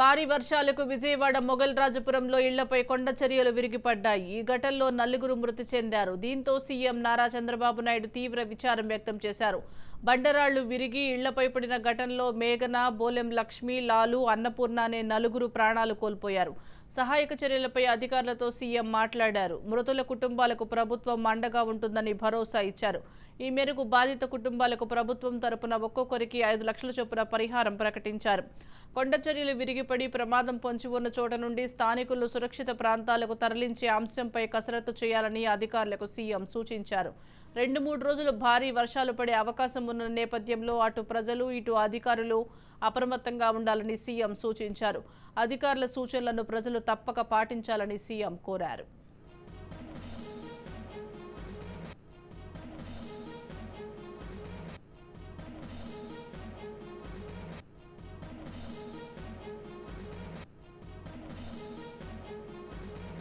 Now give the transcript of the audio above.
భారీ వర్షాలకు విజయవాడ మొగల్ రాజపురంలో ఇళ్ళపై కొండ చర్యలు విరిగిపడ్డాయి. ఈ ఘటనలో నలుగురు మృతి చెందారు. దీంతో సీఎం నారా చంద్రబాబు నాయుడు తీవ్ర విచారం వ్యక్తం చేశారు. బండరాళ్ళు విరిగి ఇళ్ళపై పడిన ఘటనలో మేఘన బోలెం లక్ష్మి లాలు అన్నపూర్ణ అనే నలుగురు ప్రాణాలు కోల్పోయారు. సహాయక చర్యలపై అధికారులతో సీఎం మాట్లాడారు. మృతుల కుటుంబాలకు ప్రభుత్వం అండగా ఉంటుందని భరోసా ఇచ్చారు. ఈ మేరకు బాధిత కుటుంబాలకు ప్రభుత్వం తరపున ఒక్కొక్కరికి ఐదు లక్షల చొప్పున పరిహారం ప్రకటించారు. కొండచర్యలు విరిగిపడి ప్రమాదం పొంచి ఉన్న చోట నుండి స్థానికులు సురక్షిత ప్రాంతాలకు తరలించే అంశంపై కసరత్తు చేయాలని అధికారులకు సీఎం సూచించారు. రెండు మూడు రోజులు భారీ వర్షాలు పడే అవకాశం ఉన్న నేపథ్యంలో అటు ప్రజలు ఇటు అధికారులు అప్రమత్తంగా ఉండాలని సీఎం సూచించారు. అధికారుల సూచనలను ప్రజలు తప్పక పాటించాలని సీఎం కోరారు.